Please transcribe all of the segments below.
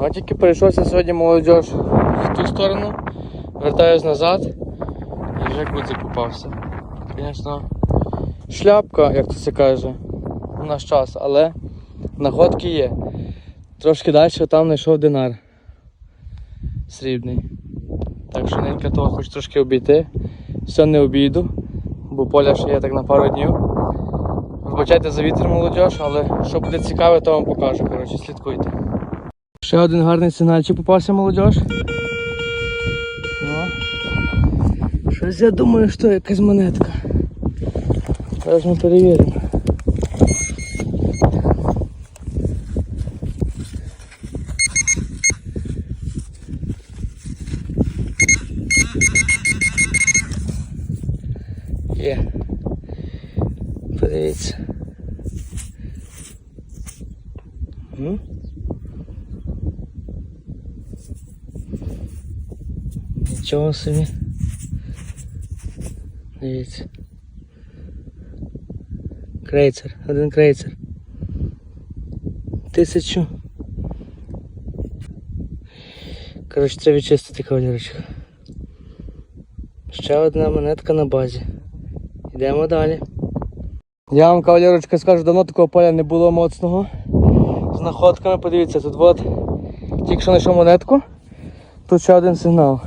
А тільки перейшовся сьогодні молодіж в ту сторону, вертаюсь назад і вже гудзик попався. Звісно, шляпка, як то це каже, в наш час, але находки є. Трошки далі там знайшов динар срібний. Так що ненька того хочу трошки обійти. Все не обійду, бо поля ще є так на пару днів. Вибачайте за вітер молодіж, але що буде цікаве, то вам покажу. Коротше, слідкуйте. Ще один гарний сигнальчик попався молодіж. Ну. Щось я думаю, що якась монетка. Зараз ми перевіримо. Є. Подивіться. М? Нічого собі. Дивіться. Крейцер, один крейцер. Тисячу. Коротше, треба відчистити кавалерочку. Ще одна монетка на базі. Йдемо далі. Я вам, кавалерочка, скажу, давно такого поля не було моцного. З находками, подивіться, тут от тільки що знайшов монетку. Тут ще один сигнал.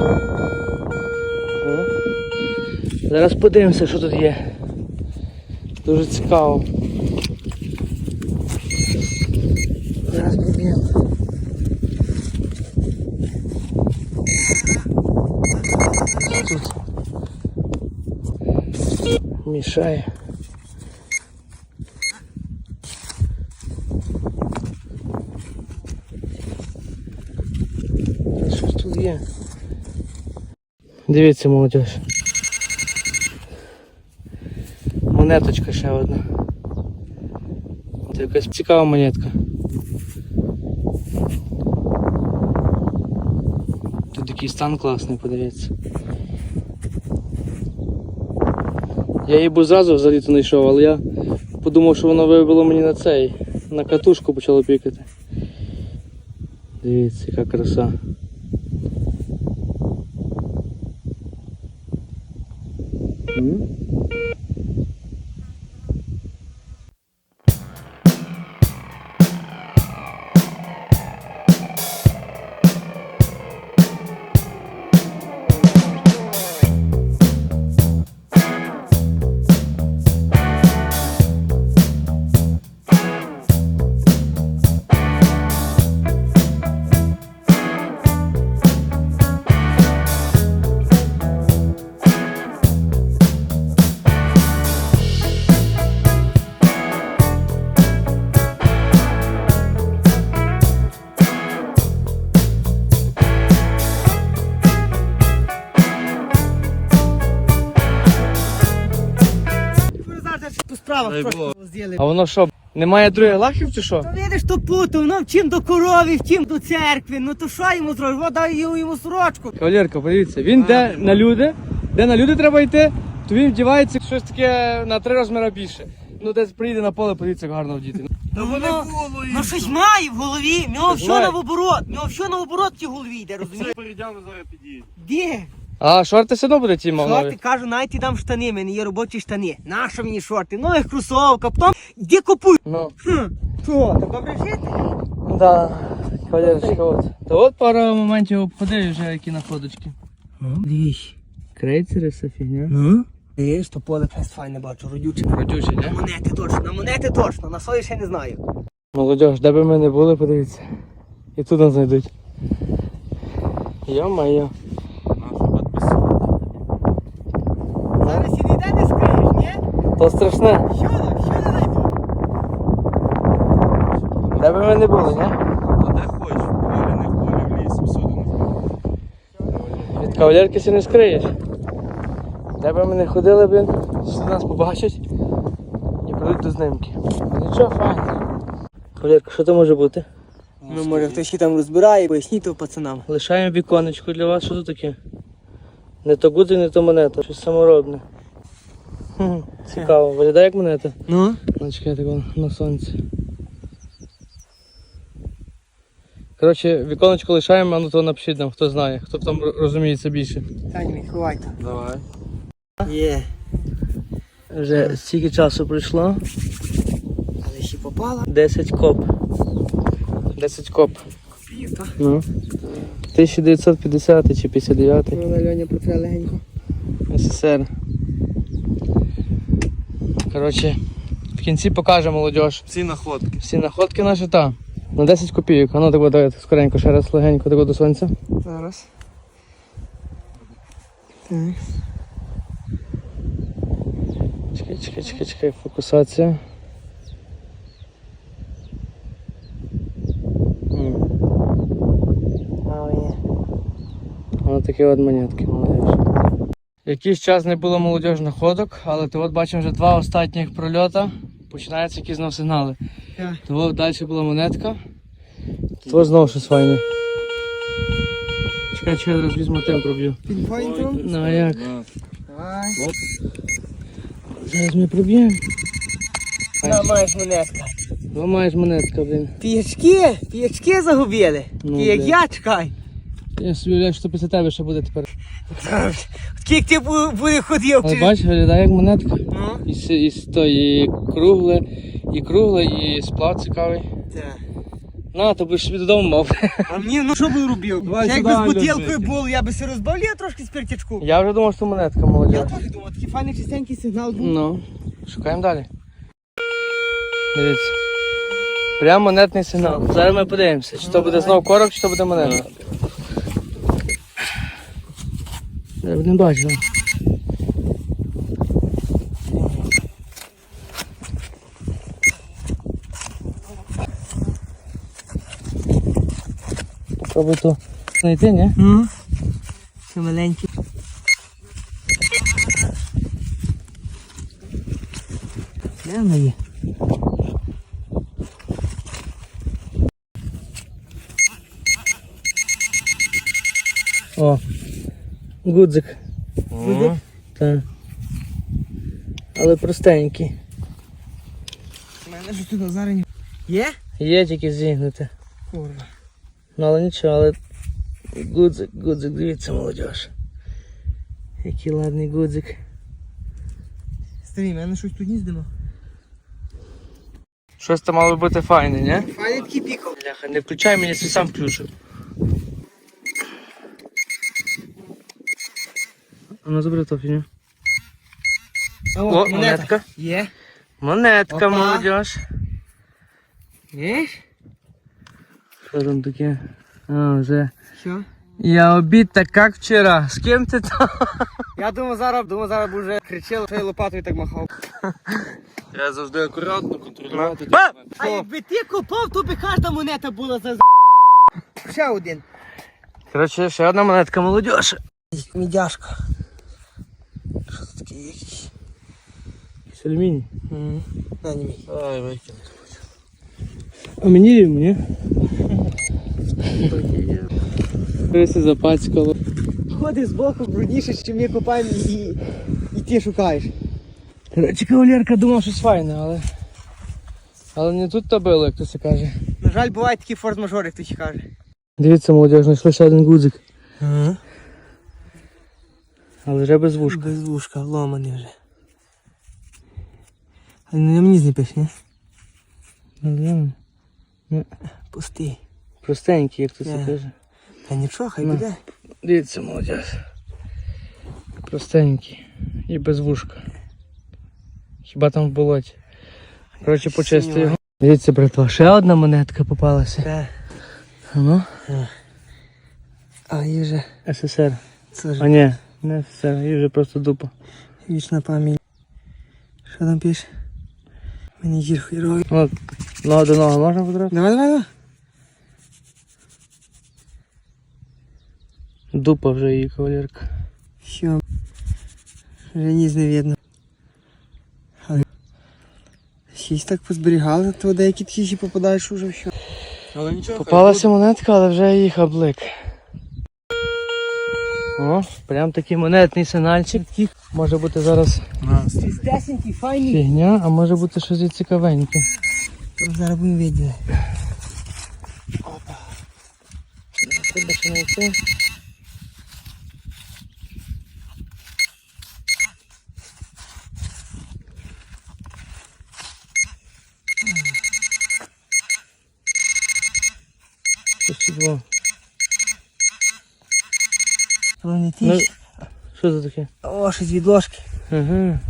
М. Зараз подивимося, що тут є. Дуже цікаво. Зараз проб'ємо. Тут мішає. Що ж тут є? Дивіться, молодіж. Монеточка ще одна. Це якась цікава монетка. Тут такий стан класний, подивіться. Я її б зразу взагалі то знайшов, але я подумав, що воно вибило мені на цей, на катушку почало пікати. Дивіться, яка краса. Справах Дай трошки розділи. А воно що, немає других лахів чи що? То видиш, то путав, ну втім до корови, втім до церкви. Ну то що йому зробиш? О, дай йому, йому сорочку. Кавалерка, подивіться, він де на люди, де на люди треба йти, то він вдівається щось таке на три розміри більше. Ну десь приїде на поле, подивіться, як гарно вдіти. Ну, воно, ну щось має в голові, в нього все має. наоборот, в нього все наоборот в тій голові йде, розумієш? Перейдемо зараз підійде. Де? А шорти все одно ті мав Шорти, кажу, навіть ті дам штани, в мене є робочі штани. Нащо мені шорти? Ну їх кросовка, потім де купуй? Ну, Хм, що, так добре жити? да, кавалерочка, от. Та от пара моментів обходив вже які находочки. Дивісь. Крейцери, вся фігня. Ну? Дивись, то поле фест файне бачу, родюче. Родючий, На не? монети точно, на монети точно, на сої ще не знаю. Молодіж, де би ми не були, подивіться. І тут нас знайдуть. Йо-моє. Зараз і ніде не скриєш, ні? То страшне. Що там, що не знайду? Де би ми не були, ні? А де хочеш, в полі, не в полі, в лісі, всюди не Від кавалерки си не скриєш. Де би ми не ходили, блін, всі нас побачать і прийдуть до знимки. Ну, Нічого, файно. Кавалерка, що це може бути? Ну, може, хтось ще там розбирає, поясніть то пацанам. Лишаємо віконечко для вас, що тут таке? Не то гудзи, не то монета, щось саморобне. Хм, Цікаво, виглядає як монета. Ну? Ну, чекайте, вон на сонці. Коротше, віконечко лишаємо, а ну то напишіть нам, хто знає, хто там розуміється більше. Тань, мій. Давай. Є. Вже стільки часу пройшло. Але ще попала. 10 коп. 10 коп. Пів, так? Ну. 1950 чи 59 Ну, на Льоня протре легенько. СССР. Коротше, в кінці покаже молодіж. Всі находки. Всі находки наші та. На 10 копійок. А ну так давай скоренько ще раз легенько так до сонця. Зараз. Так. Чекай, чекай, чекай, чекай, фокусація. М, А, є. Воно такі от монетки, молодіж. Якийсь час не було молодіж находок, але то от бачимо вже два останніх прольота. Починаються якісь знов сигнали. Так. То далі була монетка. То знову щось файне. Чекай, чекай, зараз візьму тем проб'ю. Ну а як? Давай. Зараз ми проб'ємо. Маєш монетка. Ну маєш монетка, блін. П'ячки, п'ячки загубили. Ну, як я, чекай. Я собі уявляю, що після тебе ще буде тепер. Скільки ти буде ходив? Але бачиш, виглядає як монетка. Ну, І, і, і кругле, і кругле, і сплав цікавий. так. На, то би ж собі додому мав. А мені, ну що би робив? Давай якби з бутілкою було, я би се розбавляв трошки спиртячку. Я вже думав, що монетка Я молодя. теж думав, такий файний чистенький сигнал був. Ну, шукаємо далі. Дивіться. Прямо монетний сигнал. Зараз ми подивимося, чи то буде знову корок, чи то буде монетка. Я б не бачив. Попробуй то знайти, ні? Ну, це маленький. Де вона є? О, гудзик. Гудзик? Так. Але простенький. У мене ж тут зараз не... Є? Є тільки зігнути. Курва. Ну але нічого, але гудзик, гудзик, дивіться, молодіж. Який ладний гудзик. Старий, мене щось тут їздимо. Щось там мало бути файне, ні? Файний такий піков. Бляха, не включай мені сам включу. А ну забери то фіню. О, монетка. Є. Монетка, Опа. молодіж. Що там таке? А, вже. Що? Я обід так як вчора. З ким ти там? Я думав зараз, думав зараз би вже кричав, що я лопатою так махав. Я завжди акуратно контролювати. А! А якби ти копав, то би кожна монета була за Ще один. Коротше, ще одна монетка молодіж. Мідяшка. Що це таке якийсь? Алюміній. Не мій. Ай, викинь. А мені рівно, ні? Криси запацькало. Ходи збоку, брудніше, що ми копаємо і, і ти шукаєш. Коротше, кавалерка думав щось файне, але. Але не тут то було, як то це каже. На жаль, бувають такі форс-мажори, як хтось каже. Дивіться, молодіж, знайшли ще один гудзик. Ага. Але вже без вушка. Без вушка, ломаний вже. А на мені зніпиш, ні? Ну, Пустий. Простенький, як то це Е. каже. Та нічого, хай Ну. буде. Дивіться, молодіж. Простенький. І без вушка. Хіба там в болоті. Коротше, почисти його. Дивіться, братва, ще одна монетка попалася. Та. А ну, А їй вже СССР. це А ж ні, не СССР, їй вже просто дупа. вічна пам'ять. Що там пише? Мені гір хуйровий. От, ногу до ногу можна потрапити? Давай, давай, давай. Дупа вже її кавалерка. Що? Вже ніс не видно. Але... Шість так позберігали, то деякі ще попадаєш уже в що. Але нічого. Попалася монетка, але вже їх облик. О, прям такий монетний сигнальчик. Може бути зараз фігня, а може бути щось і цікавеньке. Зараз будемо виділи. Тебе ще не йти. Щось тут було. Не ті. Ну, що це таке? О, щось від ложки. Ага.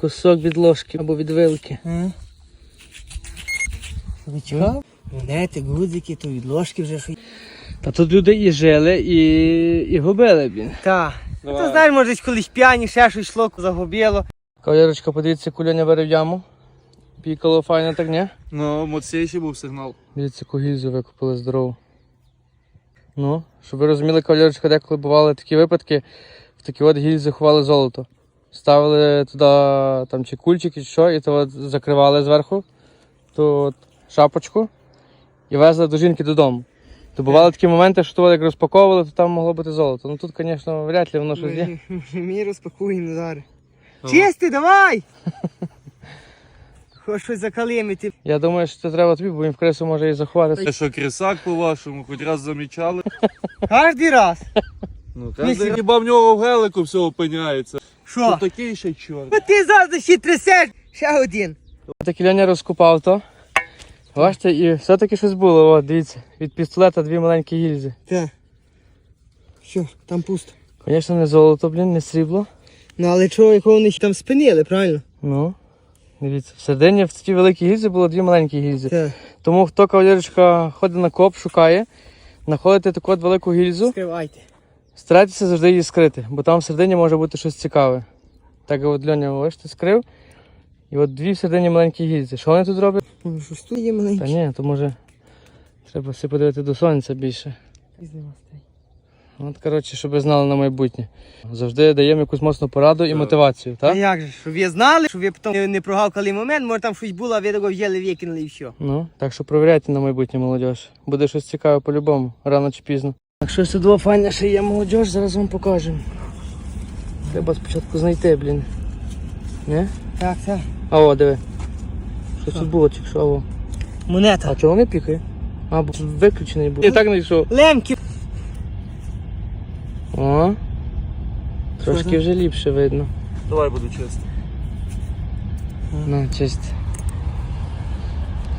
Кусок від ложки або від вилки. Ага. Вичухав? Монети, гудзики, то від ложки вже що. Та тут люди і жили, і, і губили, блін. Та. Давай. То знаєш, може, десь колись п'яні, ще щось йшло, загубило. Кавалерочка, подивіться, куляня бере в яму. Пікало файно, так ні? Ну, моцніший був сигнал. Дивіться, яку викупили здорову. Ну, щоб ви розуміли, кавалерочка, деколи бували такі випадки, в такі от гільзи ховали золото. Ставили туди там чи кульчики, чи що, і то от закривали зверху ту от шапочку і везли до жінки додому. То бували такі моменти, що то як розпаковували, то там могло бути золото. Ну тут, звісно, вряд ли воно щось є. Ми розпакуємо зараз. Чисти, давай! Хоч щось закалимити. Я думаю, що це треба тобі, бо він в крису може і заховати. Це що, крисак по-вашому, хоч раз замічали? Кожний раз. Ну, кожен хіба в нього в гелику все опиняється. Що? Тут такий ще чорт. Ну ти завжди ще трясеш. Ще один. Такий Леня розкупав то. Бачите, і все-таки щось було. О, дивіться, від пістолета дві маленькі гільзи. Так. Що, там пусто. Звісно, не золото, блін, не срібло. Ну але чого, якого вони ще там спинили, правильно? Ну, дивіться, всередині в цій великій гільзі було дві маленькі гільзи. Так. Тому хто кавалерочка ходить на коп, шукає, знаходите таку от велику гільзу, Скривайте. старайтеся завжди її скрити, бо там всередині може бути щось цікаве. Так от Льоня, бачите, скрив. І от дві всередині маленькі гільзи. Що вони тут роблять? Ну, Щось тут є Та ні, то може треба все подивити до сонця більше. От, коротше, щоб ви знали на майбутнє. Завжди даємо якусь моцну пораду і Так. мотивацію, А так? як же, щоб ви знали, щоб ви потім не прогавкали момент, може там щось було, а ви того взяли, викинули і все. Ну, так що провіряйте на майбутнє молодіж. Буде щось цікаве по-любому, рано чи пізно. Так що сюди файне ще є молодіж, зараз вам покажемо. Треба спочатку знайти, блін. Не? Так, так. А о, диви. Що тут було, чи що? Монета. А чого не пікає? А, виключений був. Я так знайшов. Лемки. О. Трошки вже ліпше видно. Давай буду чесно. Ну, честь.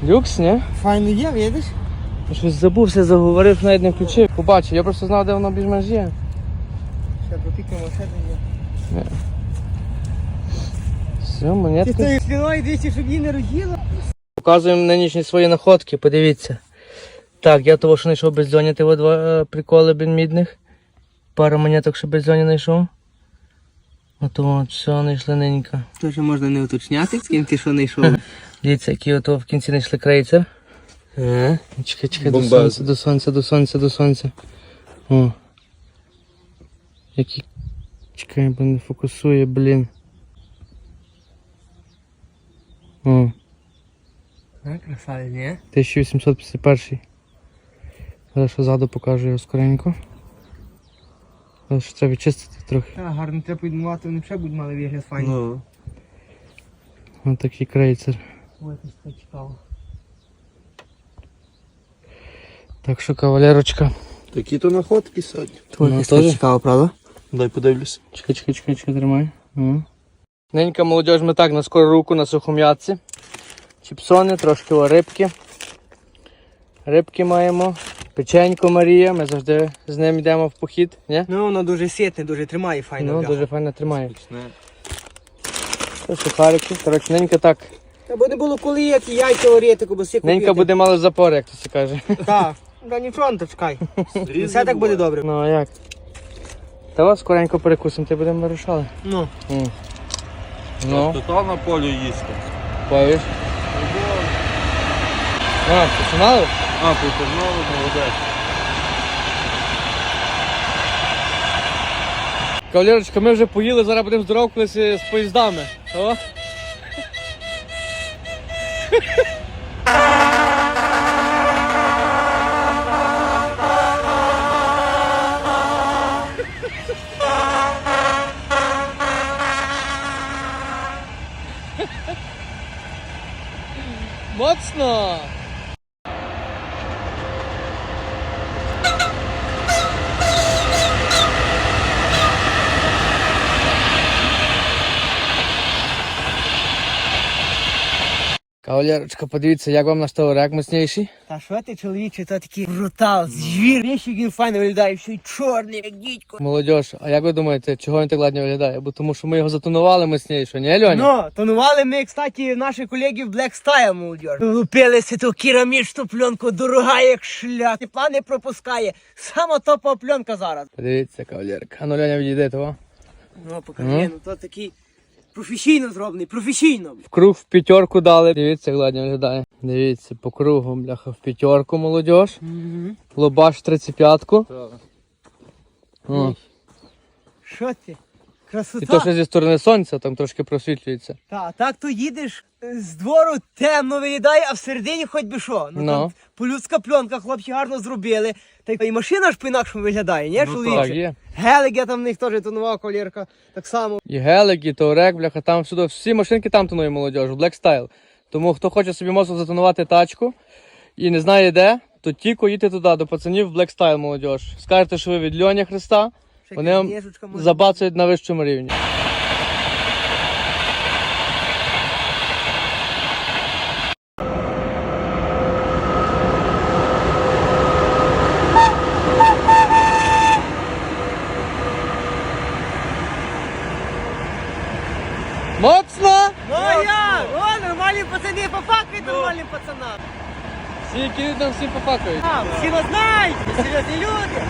Люкс, ні? Файно є, видиш? Я Щось забувся, заговорив, навіть не включив. Побачив, я просто знав, де воно більш-менш є. Ще попікаємо, ще там є. Все, Ти монетки. тою сліною дивишся, щоб її не роділо? Показуємо нинішні свої находки, подивіться. Так, я того, що знайшов без зоні, ти два е, приколи блін, мідних. Пару монеток, що без зоні знайшов. Ото от, все, знайшли ненька. Тоже можна не уточняти, з ким ти що знайшов. Дивіться, які ото в кінці знайшли крейцер. Ага. Чекай, чекай, до сонця, до сонця, до сонця, до сонця. О. Які. Чекай, бо не фокусує, блін. О, А, красавець, ні? 1851. Зараз ззаду покажу його скоренько. Зараз ще треба відчистити трохи. Так, гарно треба підмувати, вони ще будуть мали вигляд файний. Ну. Ось такий крейцер. Ой, це цікаво. Так що, кавалерочка. Такі то находки сьогодні. Ну, теж. цікаво, правда? Дай подивлюся. Чекай, чекай, чекай, чекай, тримай. О. Ненька молодіж, ми так на скору руку на сухом'ятці. Чіпсони, трошки о, рибки. Рибки маємо. Печенько Марія, ми завжди з ним йдемо в похід. Ні? Ну, воно дуже ситне, дуже тримає файно. Ну, бляха. дуже файно тримає. Смачне. Це сухарики. Коротше, ненька так. Та буде було коли як і яйця варити, бо все Ненька буде мали запор, як то це каже. Так. Та нічого, не чекай. Все так буде добре. Ну а як? Та вас скоренько перекусимо, ти будемо вирушали. Ну. М. Ну, То то на полі їсти. повіш. А, починали? А, попогнали, молодець. Кавалерочка, ми вже поїли, зараз будемо здоровкалися з поїздами. О? Моцно! Кавалерочка, подивіться, як вам наш товарек мощніший. Та що ти, чоловіче, то такий брутал, звір. Вещі він файно виглядає, все й чорний, як дідько. Молодіж, а як ви думаєте, чого він так ладно виглядає? Бо тому що ми його затонували мощніше, ні, Льоня? Ну, тонували ми, кстати, наші колеги в Black Style, молодіж. Лупилися то керамічну пленку, дорога як шлях. Тепла не пропускає. Сама топова пленка зараз. Подивіться, кавалерка. А ну Льоня відійде того. Ну, покажи, Ну. ну то такий професійно зроблений, професійно. В круг в п'ятерку дали. Дивіться, як ладно виглядає. Дивіться, по кругу, бляха, в п'ятерку, молодіж. Лобаш 35-ку. О. Що ти? І то, що зі сторони сонця, там трошки просвітлюється. Та, так то їдеш е, з двору темно виглядає, а всередині хоч би що. Ну, Ну. там полюдська пленка, хлопці гарно зробили. Та й і машина ж по-інакшому виглядає, ні, Ну, чоловіче? Так, є. Гелик я там в них теж тонував колірка, так само. І гелик, і Таурек, бляха, там всюди, всі машинки там тонує молодіж, Style. Тому хто хоче собі мозок затонувати тачку і не знає де, то тільки їдьте туди, до пацанів в Black Style молодіж. Скажете, що ви від Льоні Христа, вони вам книжечка на вищому рівні. Моцно! Ну а я! О, нормальні пацани, попакай нормальним пацанам. Всі які нам всі попакають. А, всі вас знають, серйозні люди.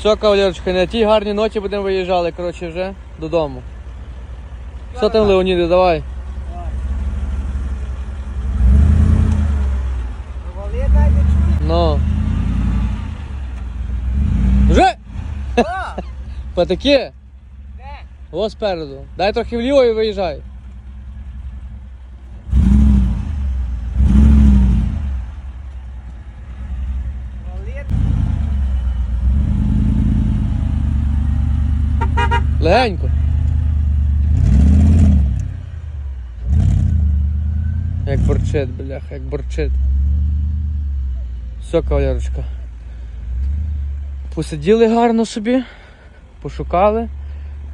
Все, кавалерочка, на тій гарній ноті будемо виїжджали, коротше, вже додому. Що там, Леоніде, давай. Ну. Вже! О, Патаки! де? Ось спереду. Дай трохи вліво і виїжджай. Легенько. Як борчить, бляха, як борчить. Все, кавалерочка. Посиділи гарно собі, пошукали,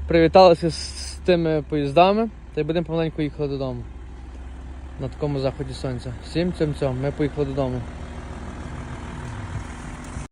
привіталися з, тими поїздами та й будемо помаленьку їхати додому. На такому заході сонця. Всім цьом цьом, ми поїхали додому.